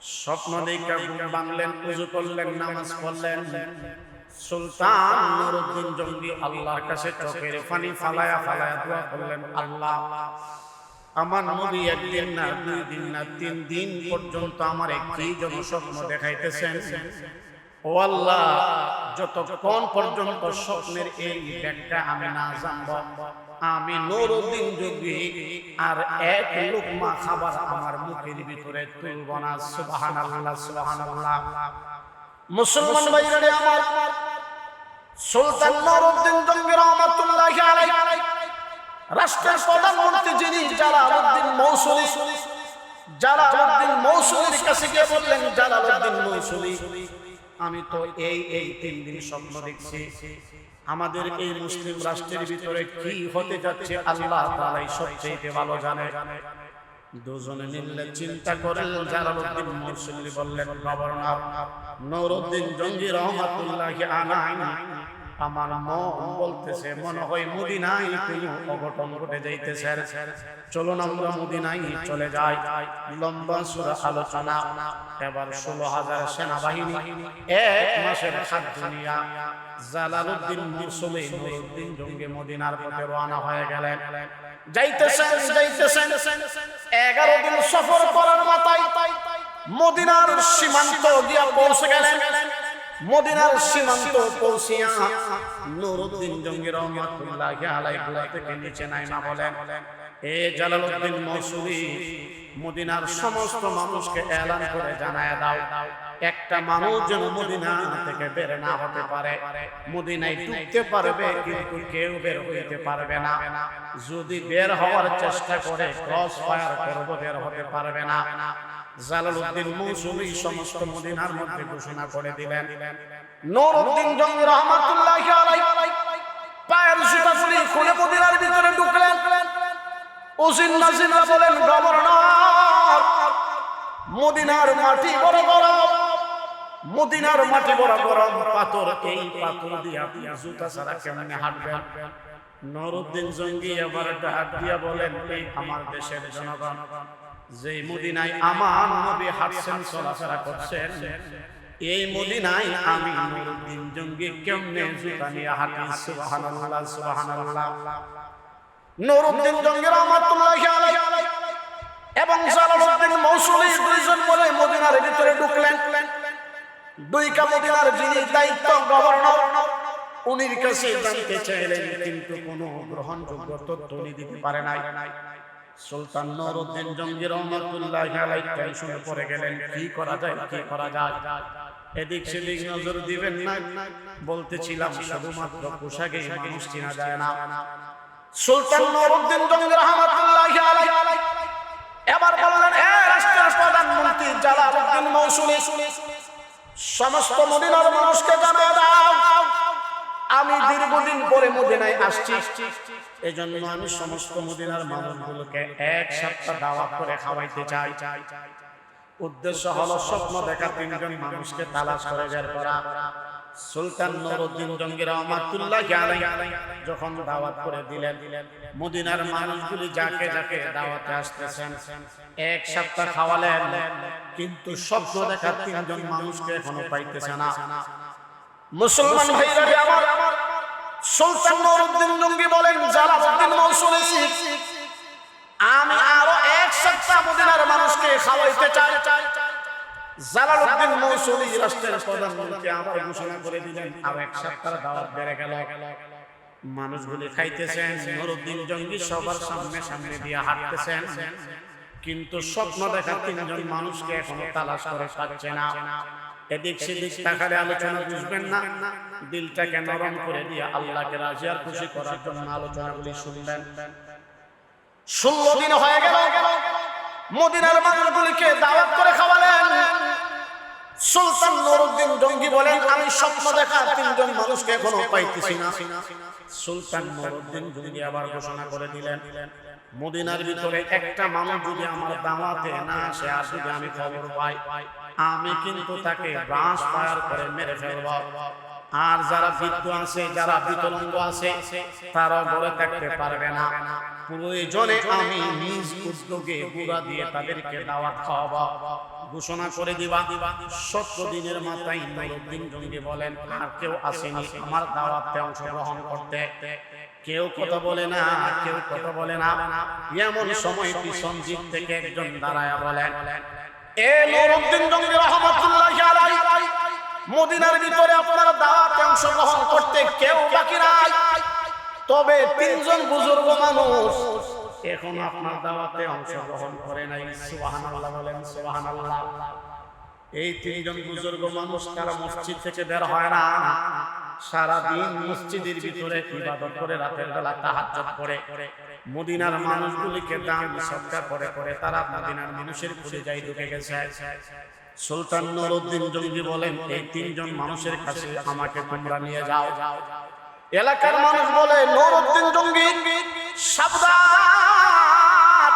স্বপ্ন দেখা ঘুম ভাঙলেন পুজো করলেন নামাজ পড়লেন। সুলতান নুরুদ্দিন জঙ্গি আল্লাহর কাছে চোখের পানি ফালায়া ফালায়া দোয়া করলেন আল্লাহ। আমার নবী একদিন না দুই দিন না তিন দিন পর্যন্ত আমার একটি জন স্বপ্ন দেখাইতেছেন। ও আল্লাহ, যতক্ষণ পর্যন্ত স্বপ্নের এই ব্যাখ্যা আমি না জানব, আমি নুরুদ্দিন যোগী আর এক লোকমা খাবার আমার মুখের ভিতরে তুলব না, সুবহানাল্লাহ সুবহানাল্লাহ। মুসলমান ভাইরা আমার, সুলতান নুরুদ্দিন জঙ্গি রহমাতুল্লাহি আলাইহি রাষ্ট্রের প্রধানমন্ত্রী যিনি জালালউদ্দিন মৌসুলি জালালউদ্দিন মৌসুলির কাছে গিয়ে বললেন, জালালউদ্দিন মৌসুলি আমি তো এই এই তিন দিন স্বপ্ন দেখছি। আমাদের এই মুসলিম রাষ্ট্রের ভিতরে কি হতে যাচ্ছে, আল্লাহ তাআলাই সবচেয়ে ভালো জানে। দুজনে মিললে চিন্তা করেন, জালালউদ্দিন মুসল্লি বললেন গভর্নর নুরউদ্দিন জঙ্গি রহমাতুল্লাহি আলাইহি। আমার মন বলতেছে, মনে হয় মদিনায় কোনো অঘটন ঘটে যাইতেছে। চলুন আমরা মদিনায় চলে যাই। লম্বা সুরা আলোচনা। এবার ষোলো হাজার সেনাবাহিনী, এক মাসের খাদ্য নিয়া জালালউদ্দিন মুরসুলি নুরউদ্দিন জঙ্গি মদিনার পথে রওনা হয়ে গেলেন। যাইতেছেন যাইতেছেন। এগারো দিন সফর করার মাথায় মদিনার সীমান্ত গিয়া পৌঁছে গেলেন। মদিনার সীমান্ত পৌঁছিয়া নুরুদ্দিন জঙ্গি রহমাতুল্লাহি আলাইহি থেকে নিচে নাইমা বলেন। এ জালালউদ্দিন মৌসুলি মদিনার সমস্ত মানুষকে এলান করে জানায় দাও। একটা মানুষ যেন মদিনা থেকে বের না হতে পারে। মদিনায় ঢুকতে পারবে কিন্তু কেউ বের হইতে পারবে না। যদি বের হওয়ার চেষ্টা করে ক্রস ফায়ার করব বের হতে পারবে না। জালালউদ্দিন মৌসুমি সমস্ত মদিনার মধ্যে ঘোষণা করে দিলেন। নুরউদ্দিন জঙ্গি রহমাতুল্লাহি আলাইহি পায়ের জুতা খুলে খুলে মদিনার ভিতরে ঢুকলেন। ওসিন নাসিনা বলেন গভর্নর মদিনার মাটি বড় গরম মদিনার মাটি বড় গরম পাথর এই পাথর দিয়ে আপনি জুতা ছাড়া কেমনে হাঁটবেন? নুরউদ্দিন জঙ্গি আবার ডাক দিয়া বলেন এই আমার দেশের জনগণ যে মদিনায় আমার নবী হাঁটছেন চলাফেরা করছেন এই মদিনায় আমি নুরউদ্দিন জঙ্গি কেমনে জুতা নিয়ে হাঁটি? সুবহানাল্লাহ সুবহানাল্লাহ। নুরউদ্দিন জঙ্গি রহমাতুল্লাহি আলাইহি। এবং জালালউদ্দিন মৌসুলি দুইজন বলে মদিনার ভিতরে ঢুকলেন। দুইকা মদিনার যিনি দায়িত্ব গভর্নর উনির কাছে জানতে চাইলেন কিন্তু কোনো গ্রহণযোগ্য তথ্য উনি দিতে পারে নাই। সুলতান নুরউদ্দিন জঙ্গি রহমাতুল্লাহি আলাইহি টেনশনে পড়ে গেলেন, কি করা যায়, কি করা যায়? এদিক সেদিক নজর দিবেন না, বলতেছিলাম শুধুমাত্র পোশাকে মানুষ চিনা যায় না। সুলতান নুরউদ্দিন জঙ্গি রহমাতুল্লাহি আলাইহি এবার বললেন এ রাষ্ট্রের প্রধানমন্ত্রী জালালউদ্দিন মৌসুমি, সমস্ত মদিনার মানুষকে জানিয়ে দাও, আমি দীর্ঘদিন পরে মদিনায় আসছি। এই জন্য আমি সমস্ত মদিনার মানুষগুলোকে এক সপ্তাহ দাওয়াত করে খাওয়াইতে চাই। উদ্দেশ্য হলো স্বপ্ন দেখা তিনজন মানুষকে তালাশ করে বের করা। সুলতান নুরউদ্দিন জঙ্গি রহমাতুল্লাহ যখন দাওয়াত করে দিলেন, মদিনার মানুষগুলি যাকে যাকে দাওয়াতে আসতেছেন, এক সপ্তাহ খাওয়ালেন। কিন্তু স্বপ্ন দেখা তিনজন মানুষকে এখনও পাইতেছে না। মুসলমান ভাইরা আমার সুলতান নুরউদ্দিন জঙ্গি বলেন জালালউদ্দিন মৌসুমী আমি আরও এক সপ্তাহ মদিনার মানুষকে খাওয়াইতে চাই। জালালউদ্দিন মৌসুমী রাষ্ট্রের প্রধানমন্ত্রী আবার ঘোষণা করে দিলেন, আর এক সপ্তাহ দাওয়াত বেড়ে গেল। মানুষগুলি খাইতেছেন নুরউদ্দিন জঙ্গি সবার সামনে সামনে দিয়ে হাঁটতেছেন। কিন্তু স্বপ্ন দেখা তিনজন মানুষকে এখনও তালাশ করে পাচ্ছে না। এদিক সেদিক তাকালে আলোচনা বুঝবেন না। দিলটাকে নরম করে দিয়ে আল্লাহকে রাজি আর খুশি করার জন্য আলোচনাগুলি শুনলেন। ষোলো দিন হয়ে গেল। মদিনার মানুষগুলিকে দাওয়াত করে খাওয়ালেন। সুলতান নুরউদ্দিন জঙ্গি বলেন আমি স্বপ্ন দেখা তিনজন মানুষকে এখনও পাইতেছি না। সুলতান নুরউদ্দিন জঙ্গি আবার ঘোষণা করে দিলেন মদিনার ভিতরে একটা মানুষ যদি আমার দাওয়াতে না আসে আর যদি আমি খবর পাই। আমি কিন্তু তাকে ব্রাশ ফায়ার করে মেরে ফেলব। আর যারা বৃদ্ধ আছে যারা বিতরঙ্গ আছে তারা গড়ে থাকতে পারবে না। প্রয়োজনে আমি নিজ উদ্যোগে গুড়া দিয়ে তাদেরকে দাওয়াত খাওয়াবো। ঘোষণা করে দিবা সত্য দিনের মাথায় নুরুদ্দিন জঙ্গি বলেন আর কেউ আসেনি আমার দাওয়াতে অংশগ্রহণ করতে। কেউ কথা বলে না কেউ কথা বলে না। এমন সময় পিছন দিক থেকে একজন দাঁড়ায়া বলেন এ নুরুদ্দিন জঙ্গি রহমাতুল্লাহি আলাইহি, মদিনার ভিতরে আপনারা দাওয়াতে অংশগ্রহণ করতে কেউ বাকি নাই। তবে তিনজন বুজুর্গ মানুষ এখন আপনার দাওয়াতে অংশগ্রহণ করে নাই। সুবহানাল্লাহ বলেন, সুবহানাল্লাহ। এই তিনজন বুজুর্গ মানুষ তারা মসজিদ থেকে বের হয় না। সারা দিন মসজিদের ভিতরে ইবাদত করে রাতের বেলা তাহাজ্জুদ করে। মদিনার মানুষগুলিকে দান সৎকার করে করে তারা মদিনার মানুষের পরিযায়ী ঢুকে গেছে। সুলতান নুরউদ্দিন জঙ্গি বলেন এই তিনজন মানুষের কাছে আমাকে তোমরা নিয়ে যাও। এলাকার মানুষ বলে নুরউদ্দিন জঙ্গি সাবধান!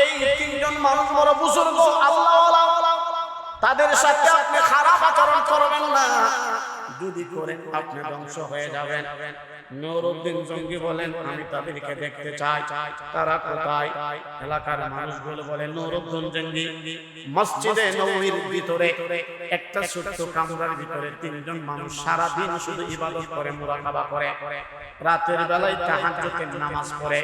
এই তিনজন মানুষ বড় বুজুর্গ আল্লাহ তাদের সাথে আপনি খারাপ আচরণ করবেন না। যদি করেন আপনি ধ্বংস হয়ে যাবেন। নুরউদ্দিন জঙ্গি বলেন, আমি তাদেরকে দেখতে চাই। তারা কোথায়? এলাকার মানুষগুলো বলে, নুরউদ্দিন জঙ্গি, মসজিদে নববীর ভিতরে একটা ছোট্ট কামরার ভিতরে তিনজন মানুষ সারা দিন শুধু ইবাদত করে, মুরাকাবা করে। রাতের বেলায় তাহাজ্জুদের নামাজ পড়ে।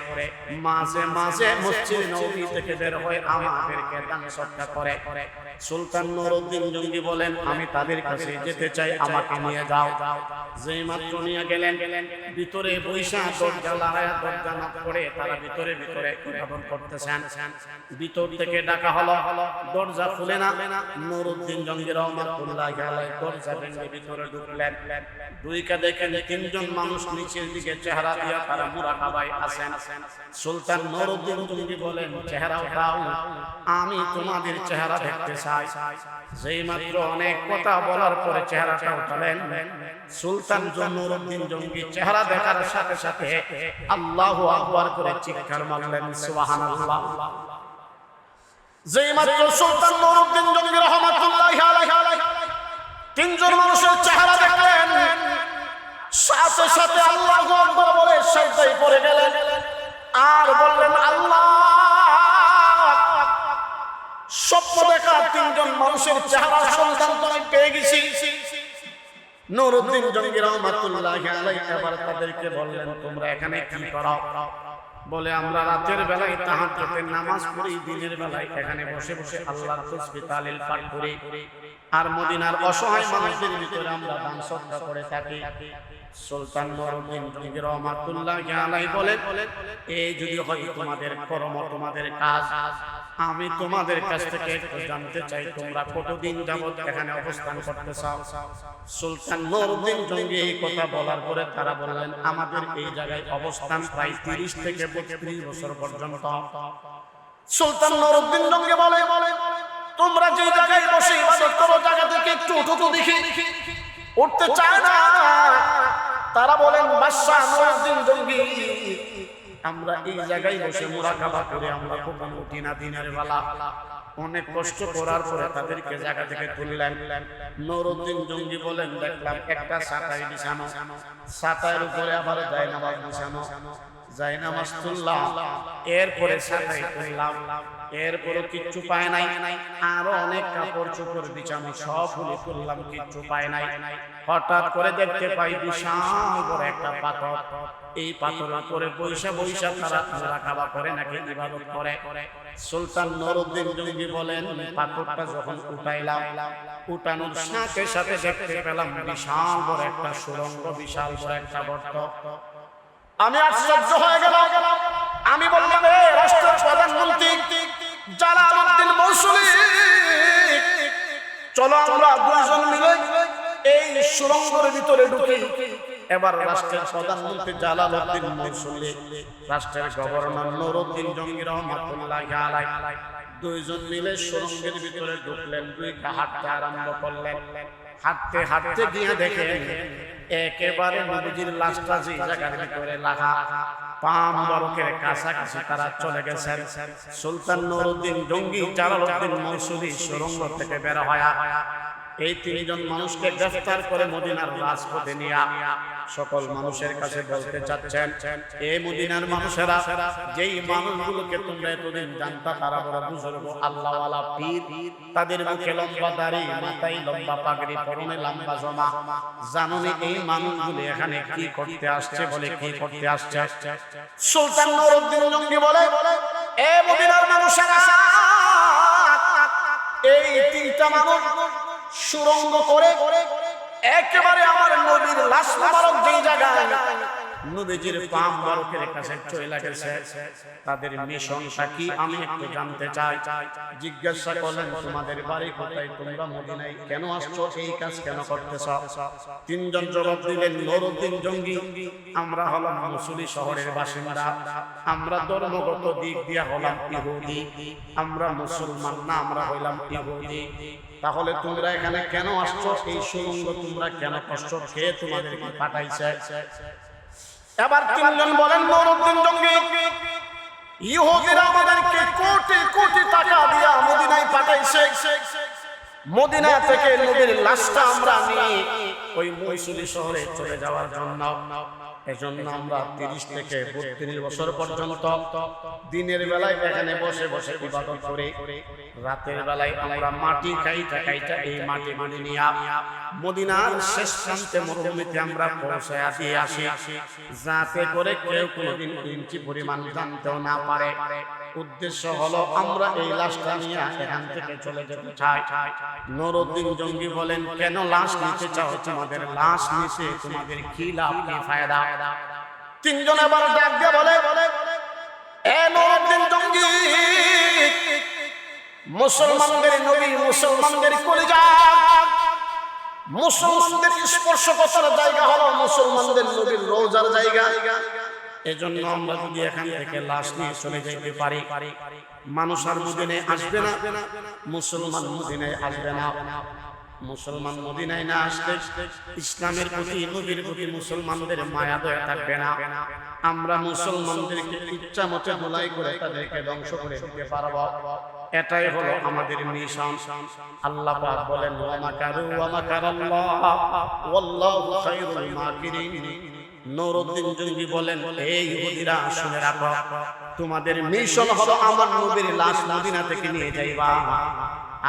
মাঝে মাঝে মসজিদে নববী থেকে বের হয়ে আমাদেরকে দান সৎকার করে। সুলতান নুরউদ্দিন জঙ্গি বলেন, আমি তাদের কাছে যেতে চাই, আমাকে নিয়ে যাও। যেই মাত্র নিয়ে গেলেন ভিতরে বৈশা দরজা লাগায় দরজা নক করে তারা ভিতরে ভিতরে ইবাদত করতেছেন। ভিতর থেকে ডাকা হলো দরজা খুলে না নুরউদ্দিন জঙ্গি রহমাতুল্লাহি আলাইহি দরজা ভেঙে ভিতরে ঢুকলেন। দুইকা দেখেন তিনজন মানুষ নিচের দিকে চেহারা দিয়া তারা মুরাকাবায় আছেন সুলতান নুরউদ্দিন জঙ্গি বলেন চেহারা উঠাও আমি তোমাদের চেহারা দেখতে চাই। যেই মাত্র অনেক কথা বলার পরে চেহারাটা উঠালেন। সুলতান নুরউদ্দিন জঙ্গি চেহারা দেখার সাথে সাথে আল্লাহু আকবার করে চিৎকার মারলেন, সুবহানাল্লাহ। যেই মাত্র সুলতান নুরউদ্দিন জঙ্গি রহমাতুল্লাহি তিনজন মানুষের চেহারা দেখলেন। সাথে সাথে আল্লাহু আকবার বলে সাজদায় পড়ে গেলেন। আর বললেন, আল্লাহ, স্বপ্ন দেখা তিনজন মানুষের চেহারা সন্ধান করে পেয়ে গেছি। নুরউদ্দিন জঙ্গি রহমাতুল্লাহি আলাইহি এবার তাদেরকে বললেন, তোমরা এখানে কি করো? বলে, আমরা রাতের বেলায় তাহাজ্জুদের নামাজ পড়ি, দিনের বেলায় এখানে বসে বসে আল্লাহর তাসবিহ তাহলিল পাঠ করি। আর মদিনার অসহায় মানুষদের ভিতরে আমরা দান সদকা করে থাকি। সুলতান নুরউদ্দিন জঙ্গি রহমাতুল্লাহি আলাইহি বলেন এই যদি হয় তোমাদের কর্ম, তোমাদের কাজ। আমি তোমাদের কাছ থেকে একটু জানতে চাই, তোমরা কতদিন যাবত এখানে অবস্থান করতে চাও সুলতান নুরউদ্দিন জঙ্গি এই কথা বলার পরে তারা বললেন, আমাদের এই জায়গায় অবস্থান প্রায় তিরিশ থেকে বত্রিশ বছর পর্যন্ত। সুলতান নুরউদ্দিন জঙ্গি বলে বলে তোমরা যে জায়গায় বসে ইবাদত করো, জায়গা থেকে একটু উঠো তো দেখি। উঠতে চায় না। তারা বলেন, বাদশাহ নুরউদ্দিন জঙ্গি আমরা এই জায়গায় বসে মুরাকাবা করে আমরা কখন উঠি না দিনের বেলা। অনেক কষ্ট করার পরে তাদেরকে জায়গা থেকে তুললেন। নরুদ্দিন জঙ্গি বলেন, দেখলাম একটা সাতায় বিছানো। সাতায়ের উপরে আবার দায় নামাজ বিছানো। যায় নামাজ তুললাম এরপরে সাতাই তুললাম এরপরে কিচ্ছু পায় নাই। আরও অনেক কাপড় চোপড় বিছানো সবগুলি করলাম কিচ্ছু পায় নাই। হঠাৎ করে দেখতে পাই বিশাল বড় একটা পাথর। এই পাথরের উপরে বৈশা বৈশা তারা তারা খাওয়া করে নাকি ইবাদত করে। সুলতান নুরউদ্দিন জঙ্গি বলেন পাথরটা যখন উঠাইলাম উঠানোর সাথে সাথে দেখতে পেলাম বিশাল বড় একটা সুরঙ্গ বিশাল বড় একটা গর্ত আমি আশ্চর্য হয়ে গেলাম। আমি বললাম, এ রাষ্ট্রের প্রধানমন্ত্রী জালালউদ্দিন মৌসুমী, চলো আমরা দুইজন মিলে এই সুরঙ্গের ভিতরে ঢুকি। এবার রাষ্ট্রের প্রধানমন্ত্রী জালালউদ্দিন মৌসুমী, রাষ্ট্রের গভর্নর নুরউদ্দিন জঙ্গি রহমাতুল্লাহ আলাই দুইজন মিলে সুরঙ্গের ভিতরে ঢুকলেন, দুই হাঁটতে আরম্ভ করলেন। হাঁটতে হাঁটতে গিয়ে দেখে একেবারে নবীজির লাশটা যে জায়গার ভিতরে লাগা পাম বরকের কাছাকাছি তারা চলে গেছেন। সুলতান নুরুদ্দিন জঙ্গি জালালউদ্দিন মৌসুমী সুরঙ্গ থেকে বের হয়া এই তিনজন মানুষকে গ্রেফতার করে মদিনার রাজপথে নিয়ে সকল মানুষের কাছে বলতে চাচ্ছেন এই মদিনার মানুষেরা, যেই মানুষগুলোকে তোমরা এতদিন জানতা তারা বড় বুজুর্গ, আল্লাহওয়ালা পীর, তাদের মুখে লম্বা দাড়ি, মাথায় লম্বা পাগড়ি, পরনে লম্বা জমা জানুনি এই মানুষগুলো এখানে কি করতে আসছে বলে কি করতে আসছে? সুলতান নুরউদ্দিন জঙ্গি বলে, এ মদিনার মানুষেরা, এই তিনটা মানুষ সুরঙ্গ করে একেবারে আমার নদীর লাশ মোবারক যেই জায়গায় মোবারকের কাছে চলে গেছে, তাদের মিশনটা কি আমি একটু জানতে চাই। জিজ্ঞাসা করলেন, তোমাদের বাড়ি কোথায়? তোমরা মদিনায় কেন আসছো? এই কাজ কেন করতেছ? তিনজন জবাব দিলেন নুরউদ্দিন জঙ্গি। আমরা হলাম মুসুলি শহরের বাসিন্দা। আমরা ধর্মগত দিক দিয়ে হলাম ইহুদি। আমরা মুসলমান না, আমরা হইলাম ইহুদি। তাহলে তোমরা এখানে কেন আসছো? এই সুরঙ্গ তোমরা কেন কষ্ট খেয়ে তোমাদেরকে পাঠাইছে? এবার তিনজন বলেন নুরউদ্দিন জঙ্গি, ইহুদিরা আমাদেরকে কোটি কোটি টাকা দিয়া মদিনায় পাঠাইছে। মদিনা থেকে নবীর লাশটা আমরা নিয়ে ওই মৈসুলি শহরে চলে যাওয়ার জন্য। এজন্য আমরা তিরিশ থেকে বত্রিশ বছর পর্যন্ত দিনের বেলায় এখানে বসে বসে ইবাদত করে। রাতের বেলায় আমরা মাটি খাই খাইটা এই মাটি মাটি নিয়ে মদিনার শেষ প্রান্তে মরুভূমিতে আমরা পৌঁছে আসি। আসি। যাতে করে কেউ কোনোদিন ইঞ্চি পরিমাণ জানতেও না পারে। উদ্দেশ্য হলো আমরা এই লাশটা নিয়ে এখান থেকে চলে যেতে চাই। নুরউদ্দিন জঙ্গি বলেন কেন লাশ নিতে চাও? তোমাদের লাশ নিতে তোমাদের কি লাভ কি ফায়দা? তিনজন এবার ডাক দিয়ে বলে বলে এ নুরউদ্দিন জঙ্গি মুসলমানদের নবী মুসলমানদের কলিজা মুসলমানদের স্পর্শ করার জায়গা হলো মুসলমানদের নবীর রোজার জায়গা। এজন্য আমরা যদি এখান থেকে লাশ নিয়ে চলে যাইতে পারি মানুষ আর আসবে না মুসলমান আসবে না। মুসলমান মদিনায় না আসলে ইসলামের প্রতি নবীর প্রতি মুসলমানদের মায়া দয়া থাকবে না। আমরা মুসলমানদেরকে ইচ্ছা মতো ধুলাই করে তাদেরকে ধ্বংস করে দিতে পারব। এটাই হলো আমাদের মিশন আল্লাহ পাক বলেন ওয়া মাকারু ওয়া মাকারাল্লাহ ওয়াল্লাহু খায়রুল মাকিরিন। নুরউদ্দিন জঙ্গি বলেন এই ইহুদিরা শুনে রাখো তোমাদের মিশন হলো আমার নবীর লাশ মদিনা থেকে নিয়ে যাইবা।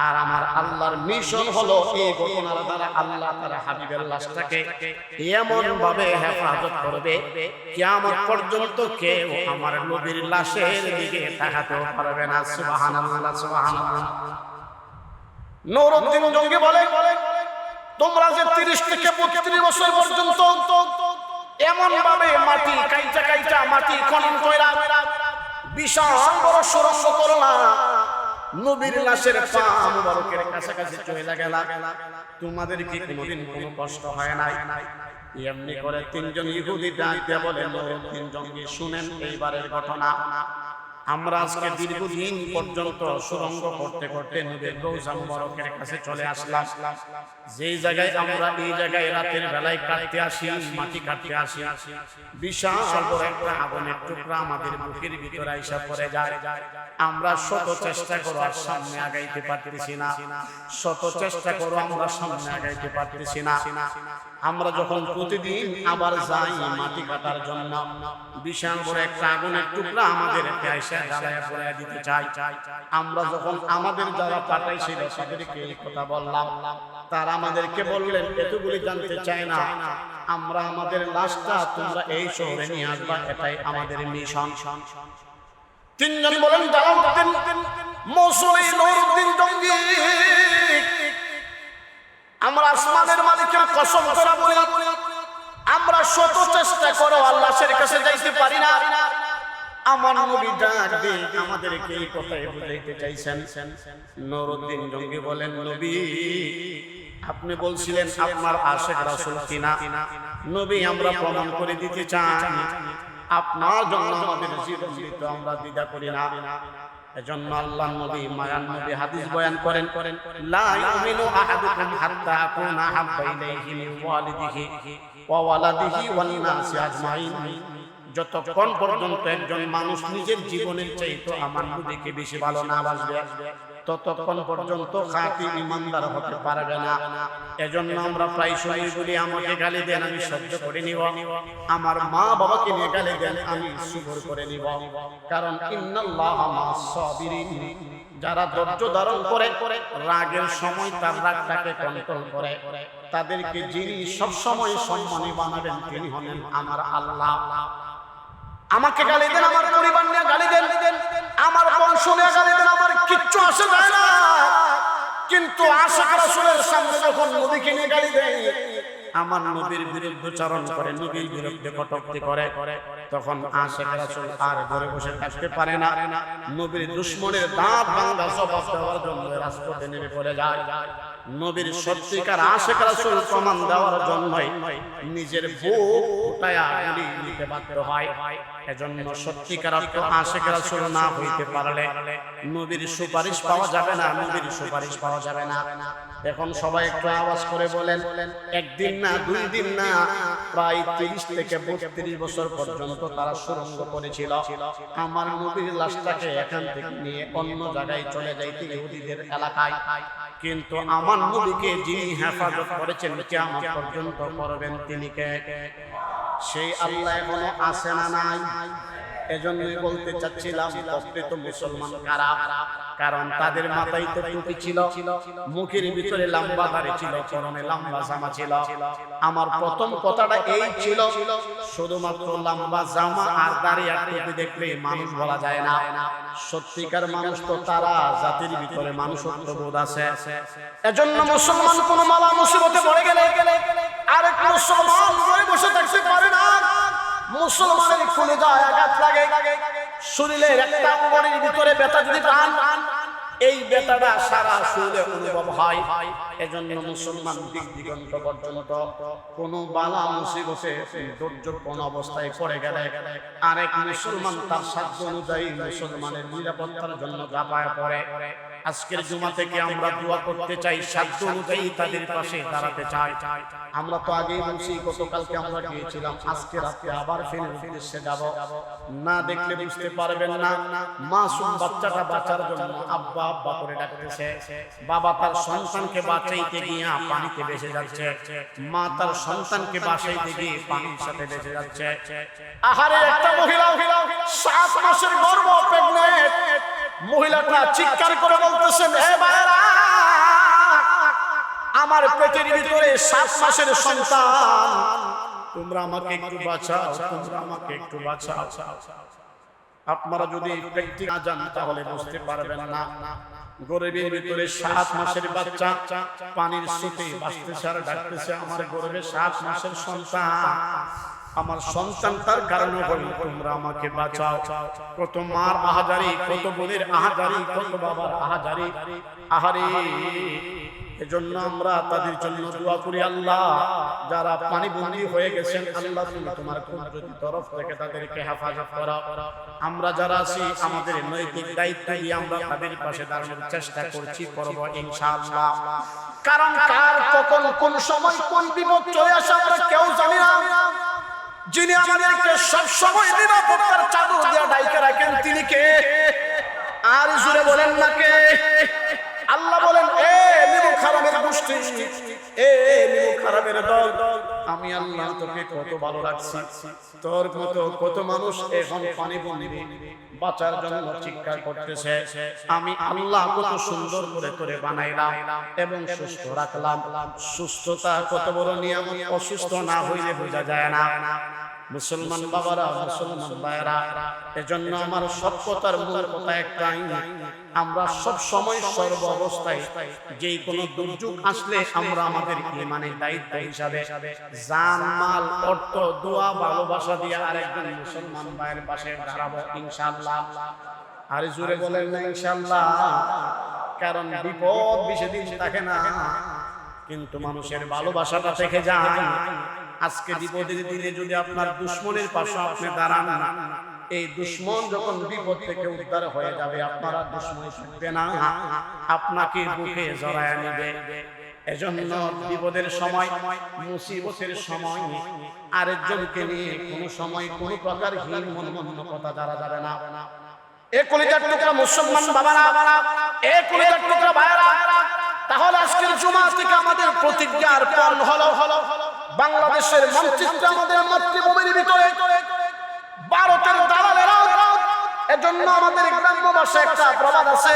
আর আমার আল্লাহর মিশন হলো এই ঘটনার দ্বারা আল্লাহ তারা হাবিবের লাশটাকে এমন ভাবে হেফাজত করবে কিয়ামত পর্যন্ত কেউ আমার নবীর লাশের দিকে তাকাতেও পারবে না সুবহানাল্লাহ সুবহানাল্লাহ। নুরউদ্দিন জঙ্গি বলে তোমরা যে 30 থেকে 32 বছর পর্যন্ত এমন ভাবে মাটি কাইটা কাইটা মাটি খনন কইরা বিশাল বড় সুরঙ্গ করলা। নবীর লাশের পা মুবারকের কাছাকাছি চলে গেল। তোমাদের কি কোনোদিন কোনো কষ্ট হয় নাই? এমনি করে তিনজন ইহুদি ডাক দিয়ে বলে তিনজন শুনেন এইবারের ঘটনা। আমরা আজকে দীর্ঘদিন পর্যন্ত সুরঙ্গ করতে করতে নদীর রৌজা মুবারকের কাছে চলে আসলাম। যেই জায়গায় আমরা এই জায়গায় রাতের বেলায় কাটতে আসি, মাটি কাটতে আসি, বিশাল বড় একটা আগুনের টুকরা আমাদের বুকের ভিতরে আইসা পড়ে যায়। আমরা শত চেষ্টা করো আর সামনে আগাইতে পারতেছি না। শত চেষ্টা করো আমরা সামনে আগাইতে পারতেছি না। আমরা যখন প্রতিদিন আবার যাই মাটি কাটার জন্য, বিশাল বড় একটা আগুনের টুকরা আমাদের আইসা আমরা যখন আমাদের যারা তাদেরকে এই কথা বললাম। তারা আমাদেরকে বললেন, এতগুলি জানতে না। আমরা আমাদের লাশটা তোমরা এই শহরে নিয়ে আসবা, এটাই আমাদের মিশন। তিনজন বলেন আমরা বলি, আমরা শত চেষ্টা করো যাইতে পারি না। আমার নবী ডাক দিয়ে আমাদেরকে এই কথাই বুঝাইতে চাইছেন। নুরউদ্দিন জঙ্গি বলেন নবী আপনি বলছিলেন আপনার আশেখ রাসূল কিনা? নবী আমরা প্রমাণ করে দিতে চাই। আপনার জন্য আমাদের জীবন দিতে আমরা দ্বিধা করি না। এজন্য আল্লাহ নবী মায়ান নবী হাদিস বয়ান করেন লা ইউমিনু আহাদুকুম হাত্তা আকুনা হাব্বা ইলাইহি মিন ওয়ালিদিহি ওয়া ওয়ালাদিহি ওয়ান নাসি আজমাইন। যতক্ষণ পর্যন্ত একজন মানুষ নিজের জীবনের চাইতে আমার নবীকে বেশি ভালো না বাসবে, ততক্ষণ পর্যন্ত খাঁটি ইমানদার হতে পারবে না। এজন্য আমরা প্রায় সময় বলি, আমাকে গালি দেন, আমি সহ্য করে নিব। আমার মা বাবাকে নিয়ে গালি দেন, আমি সুবর করে নিব। কারণ ইন্নাল্লাহ মা'আস সাবিরিন যারা ধৈর্য ধারণ করে, রাগের সময় তার রাগটাকে কন্ট্রোল করে। তাদেরকে যিনি সব সময় সম্মানী বানাবেন, তিনি হলেন আমার আল্লাহ। আমাকে গালি দেন, আমার পরিবার নিয়ে গালি দেন, আমার বংশ নিয়ে গালি দেন, আমার কিচ্ছু আসে যায় না। কিন্তু আশা রাসুলের সামনে যখন নদীকে নিয়ে গালি দেয় আমার নবীর বিরুদ্ধে চারণ করে, নবীর বিরুদ্ধে কটূক্তি করে। তখন আশেখ রাসূল আর ঘরে বসে থাকতে পারে না। নবীর দুশ্মনের দাঁত ভাঙা জবাব দেওয়ার জন্য রাজপথে নেমে পড়ে যায়। নবীর সত্যিকার আশেখ রাসূল প্রমাণ দেওয়ার জন্যই নিজের বুক ফুটায়া গুলি নিতে বাধ্য হয়। এজন্য সত্যিকার অর্থ আশেখ রাসূল না হইতে পারলে নবীর সুপারিশ পাওয়া যাবে না, নবীর সুপারিশ পাওয়া যাবে না। এখন সবাই একটু আওয়াজ করে বলেন একদিন না, দুই দিন না, প্রায় তিরিশ থেকে বত্রিশ বছর পর্যন্ত তারা সুরঙ্গ করেছিল। আমার নবীর লাশটাকে এখান থেকে নিয়ে অন্য জায়গায় চলে যাইতে ইহুদিদের এলাকায়। কিন্তু আমার নবীকে যিনি হেফাজত করেছেন কেমন পর্যন্ত করবেন তিনি কে? সেই আল্লাহ এখনও আসে না নাই? এজন্যই বলতে চাচ্ছিলাম, প্রকৃত মুসলমান কারা? কারণ তাদের মাথায় তো টুপি ছিল, মুখের ভিতরে লম্বা দাড়ি ছিল লম্বা জামা ছিল। আমার প্রথম কথাটা এই ছিল, শুধুমাত্র লম্বা জামা আর দাড়ি আর টুপি দেখলে মানুষ বলা যায় না। সত্যিকার মানুষ তো তারা, জাতির ভিতরে মানুষত্ব বোধ আছে। এজন্য মুসলমান কোন মালা মুসিবতে পড়ে গেলে আরেক মুসলমান বসে থাকতে পারে না। মুসলমানের খুলে যায় আঘাত লাগে। শরীরের একটা অঙ্গনের ভিতরে ব্যথা যদি টান এই ব্যথাটা সারা শরীরে অনুভব হয়। এজন্য মুসলমান দিক দিগন্ত পর্যন্ত কোন বালা মুসিবতে দুর্যোগপূর্ণ অবস্থায় পড়ে গেলে। আরেক মুসলমান তার সাধ্য অনুযায়ী মুসলমানের নিরাপত্তার জন্য ঝাঁপায় পড়ে আজকের জুমা থেকে আমরা দোয়া করতে চাই সাধ্য অনুযায়ী তাদের পাশে দাঁড়াতে চাই। আমরা তো আগেই বলছি গতকালকে আমরা গিয়েছিলাম আজকে রাতে আবার ফের উদ্দেশ্যে যাব। না দেখলে বুঝতে পারবেন না মাসুম বাচ্চাটা বাঁচার জন্য আব্বা আব্বা করে ডাকতেছে। বাবা তার সন্তানকে বাঁচাইতে গিয়ে পানিতে ভেসে যাচ্ছে। মা তার সন্তানকে বাঁচাইতে গিয়ে পানির সাথে ভেসে যাচ্ছে। আহারে একটা মহিলা সাত মাসের গর্ভ প্রেগনেন্ট মহিলাটা চিৎকার করে বলতেছেন হে ভাইরা আমার পেটের ভিতরে সাত মাসের সন্তান। তোমরা আমাকে একটু বাঁচাও, তোমরা আমাকে একটু বাঁচাও। আপনারা যদি ব্যক্তি না যান, তাহলে বুঝতে পারবেন না। গরিবের ভিতরে সাত মাসের বাচ্চা, পানির সুতে বাঁচতেছে আর ডাকতেছে, আমার গরিবের সাত মাসের সন্তান। আমার সন্তানটার কারণে হল তোমরা আমাকে বাঁচাও। কত মার আহাজারি, কত বোনের আহাজারি, কত বাবার আহাজারি। আহারে, এজন্য আমরা তাদের জন্য দোয়া করি আল্লাহ, যারা পানি বন্দি হয়ে গেছেন, আল্লাহ তুমি তোমার কুদরতি তরফ থেকে তাদেরকে হেফাজত করো। আমরা যারা আছি, আমাদের নৈতিক দায়িত্ব দিয়ে আমরা তাদের পাশে দাঁড়ানোর চেষ্টা করছি, করব ইনশাআল্লাহ। কারণ কার কখন কোন সময় কোন বিপদ চলে আসে আমরা কেউ জানি না। যিনি আমাদেরকে সবসময় নিরাপত্তার চাদর দিয়ে তোকে কত ভালো রাখছি তোর মতো কত মানুষ এখন পানি বন্দি বাঁচার জন্য চিৎকার করতেছে। আমি আল্লাহ কত সুন্দর করে করে বানাইলাম এবং সুস্থ রাখলাম। সুস্থতা কত বড় নিয়ম অসুস্থ না হইলে বোঝা যায় না। মুসলমান বাবারা, মুসলমান ভাইরা এজন্য আমার সব কথার মূল কথা একটাই, আমরা সব সময় সর্ব অবস্থায় যেই কোনো দুর্যোগ আসলে আমরা আমাদের ইমানের দায়িত্ব হিসাবে জান, মাল, অর্থ, দোয়া, ভালোবাসা দিয়ে আরেকজন মুসলমান ভাইয়ের পাশে দাঁড়াবো ইনশাআল্লাহ। আর জুড়ে বলেন না ইনশাআল্লাহ, কারণ বিপদ বেশি দিন থাকে না, কিন্তু মানুষের ভালোবাসাটা থেকে যায়। আজকে বিপদের দিনে যদি আপনার দুশ্মনের পাশে আপনি দাঁড়ান এই দুশ্মন যখন বিপদ থেকে উদ্ধার হয়ে যাবে আপনারা দুশ্মন থাকবে না। আপনাকে বুকে জড়ায় নেবে। এজন্য বিপদের সময় মুসিবতের সময় আরেকজনকে নিয়ে কোনো সময় কোনো প্রকার হীন মন মন্য কথা দ্বারা যাবে না। এ কলিজার টুকরা মুসলমান বাবারা এ কলিজার টুকরা ভাইরা তাহলে আজকের জুমা থেকে আমাদের প্রতিজ্ঞার পণ হলো। হলো। বাংলাদেশের মানচিত্র আমাদের মাতৃভূমির ভিতরে। ভারতের দালালেরা এজন্য আমাদের গ্রাম্য ভাষায় একটা প্রবাদ আছে।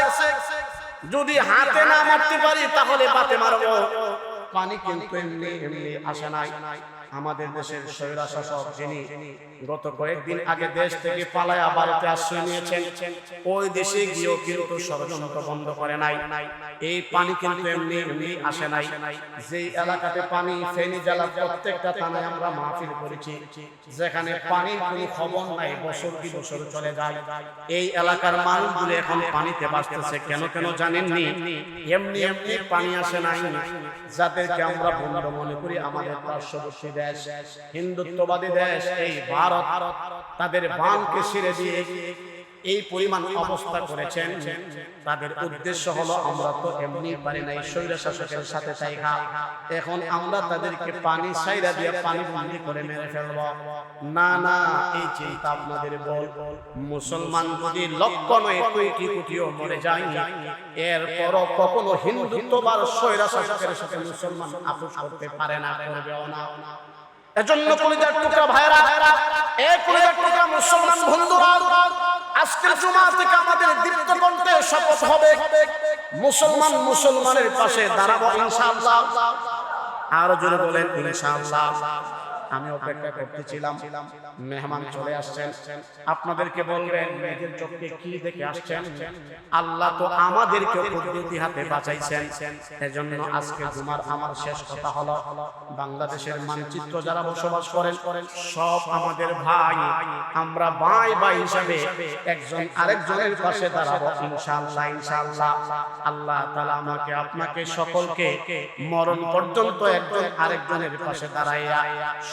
যদি হাতে না মারতে পারি তাহলে বাতে মারবো। পানি কিন্তু এমনি এমনি আসে নাই। আমাদের দেশের স্বৈরা শাসক যিনি গত কয়েকদিন আগে দেশ থেকে পালায়া ভারতে আশ্রয় নিয়েছেন ওই দেশে গিয়েও কিন্তু ষড়যন্ত্র বন্ধ করে নাই। এই পানি কিন্তু এমনি এমনি আসে নাই। যেই এলাকাতে পানি ফেনী জেলা প্রত্যেকটা থানায় আমরা মাহফিল করেছি। যেখানে পানির কোনো খবর নাই বছর কি বছর চলে যায়। এই এলাকার মানুষগুলো এখন পানিতে বাঁচতেছে কেন কেন জানেননি? এমনি এমনি পানি আসে নাই যাদেরকে আমরা বন্ধু মনে করি আমাদের পার্শ্ববর্তী দেশ হিন্দুত্ববাদী দেশ এই ভারত তাদের বানকে ছেড়ে দিয়ে এই পরিমাণ অবস্থা করেছেন। তাদের উদ্দেশ্য হলো আমরা তো এমনি পারি নাই শৈল শাসকের সাথে চাইহা এখন আমরা তাদেরকে পানি সাইরা দিয়ে পানি বন্দি করে মেরে ফেলব। না না এই চিন্তা আপনাদের বল। মুসলমান যদি লক্ষ নয় কোটি কোটিও মরে যায় এরপরও কখনো হিন্দুত্ববার শৈরা শাসকের সাথে মুসলমান আপোষ করতে পারে না। করবেও না। এজন্য কলিজার টুকরা ভাইরা এ কলিজার টুকরা মুসলমান বন্ধুরা, আজকের জুমা থেকে আমাদের দীপ্ত কণ্ঠে শপথ হবে, মুসলমান মুসলমানের পাশে দাঁড়াবো ইনশাআল্লাহ। আর জোরে বলেন ইনশাআল্লাহ। আমি অপেক্ষা করতেছিলাম। মেহমান চলে আসছেন। আপনাদেরকে বলবেন মেয়েদের চোখে কি দেখে আসছেন? আল্লাহ তো আমাদেরকে পদ্ধতি হাতে বাঁচাইছেন। এজন্য আজকে জুমার আমার শেষ কথা হলো বাংলাদেশের মানচিত্র যারা বসবাস করেন সব আমাদের ভাই। আমরা ভাই ভাই হিসাবে একজন আরেকজনের পাশে দাঁড়াবো ইনশাআল্লাহ ইনশাআল্লাহ। আল্লাহ তাআলা আমাকে আপনাকে সকলকে মরণ পর্যন্ত একজন আরেকজনের পাশে দাঁড়াইয়া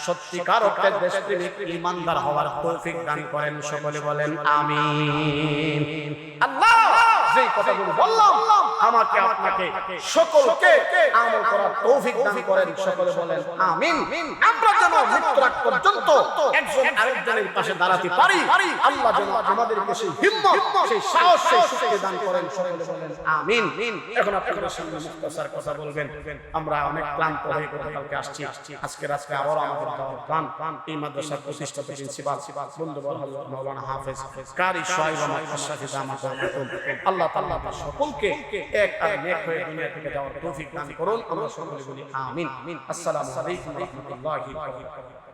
সত্যিকার অর্থে দেশপ্রেমিক ইমানদার হওয়ার তৌফিক দান করেন সকলে বলেন আমিন। আল্লাহ! বললাম। আমাকে আপনাকে সকলকে আমল করার তৌফিক দান করেন। সকলে বলেন আমিন। আমরা যেন পর্যন্ত একজন আরেকজনের পাশে দাঁড়াতে পারি। আল্লাহ যেন আমাদেরকে সেই হিম্মত সেই সাহস সেই শক্তি দান করেন। সকলে বলেন আমিন। এখন আপনাদের সামনে মুক্তাসার কথা বলবেন। আমরা অনেক ক্লান্ত হয়ে কালকে আসছি। আজকে আজকে আবার আমাদের দাওয়াত গান এই মাদ্রাসার প্রতিষ্ঠাতা প্রিন্সিপাল বন্ধু মাওলানা হাফেজ কারি সোহাইব আহমদ আশরাফি দামাত আল্লাহ তাআলা তার সকলকে এক আর নেক হয়ে দুনিয়া থেকে যাওয়ার তৌফিক দান করুন। আমরা সকলে বলি আমিন। আসসালামু আলাইকুম রাহমাতুল্লাহি ওয়া বারাকাতুহু।